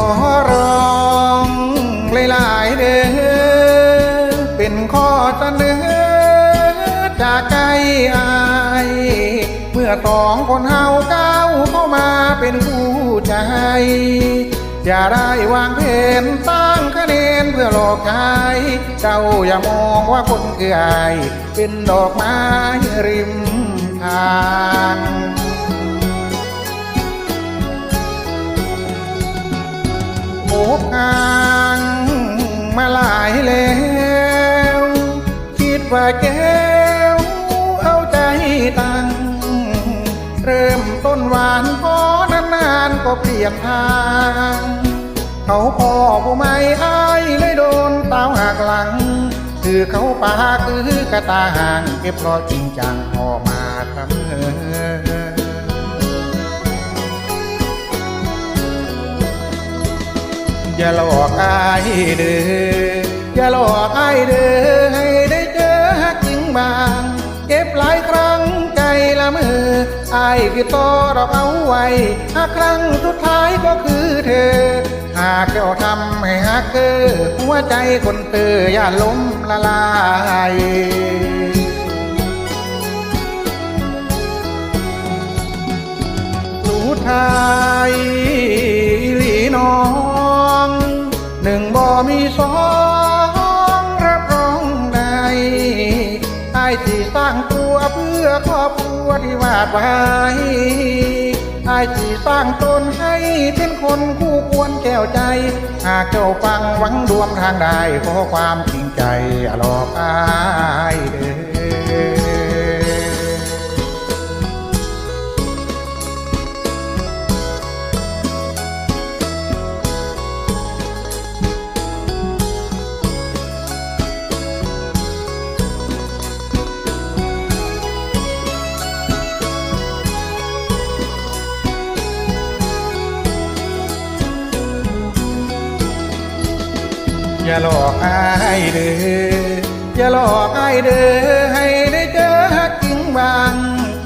อร้องหลายเด้อเป็นข้อเสนอจากใจอาย เมื่อต้องคนเฮาเก้าเข้ามาเป็นคู่ใจอย่าได้วางเพนตั้งคะแนนเพื่อหลอกขายเจ้าอย่ามองว่าคนคืออาย เป็นดอกไม้ริมทาง ว่าแก้ว เอาใจตั้งเริ่มต้นหวานพอนานๆก็เปลี่ยนทาง เขาพ่อผู้ไม่อายเลยโดนเต้าหักหลัง คือเขาปาคือกระตาห่างเก็บรอจริงจังพอมาเสมออย่าหลอกอายเด้ออย่าหลอกอายเด้อให้ ออายคือตอเราเอาไว้หากครั้งสุดท้ายก็คือเธอ หากเจ้าทำให้ฮักเกอหัวใจคนเตออย่าล้มละลายสุดท้ายหลีน้อง หนึ่งบ่มีสอง อครอบครัวที่วาดไว้ไอ้ที่สร้างตนให้เป็นคนคู่ควรแก้วใจ หากเจ้าฟังหวังรวมทางใดขอความจริงใจอย่าหลอกอาย อย่าหลอกอายเด้ออย่าหลอกอายเด้อให้ได้เจอฮักจริงบาง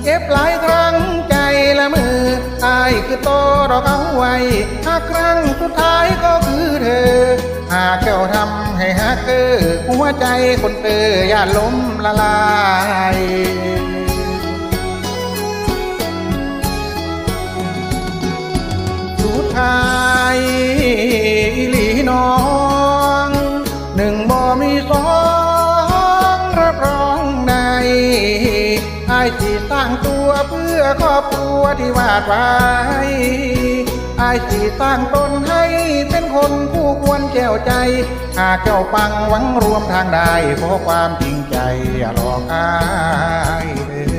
เก็บหลายครั้งใจละมืออายคือโตดอกเอาไว้หากครั้งสุดท้ายก็คือเธอ หากเจ้าทำให้ฮักเกอหัวใจคนเตออย่าล้มละลาย บ่มีสองรับรองในไอ้ที่สร้างตัวเพื่อครอบครัวที่วาดไว้ไอ้ที่สร้างตนให้เป็นคนผู้ควรแก้วใจ หากเจ้าฟังหวังรวมทางใดขอความจริงใจอย่าหลอกอายเด้อ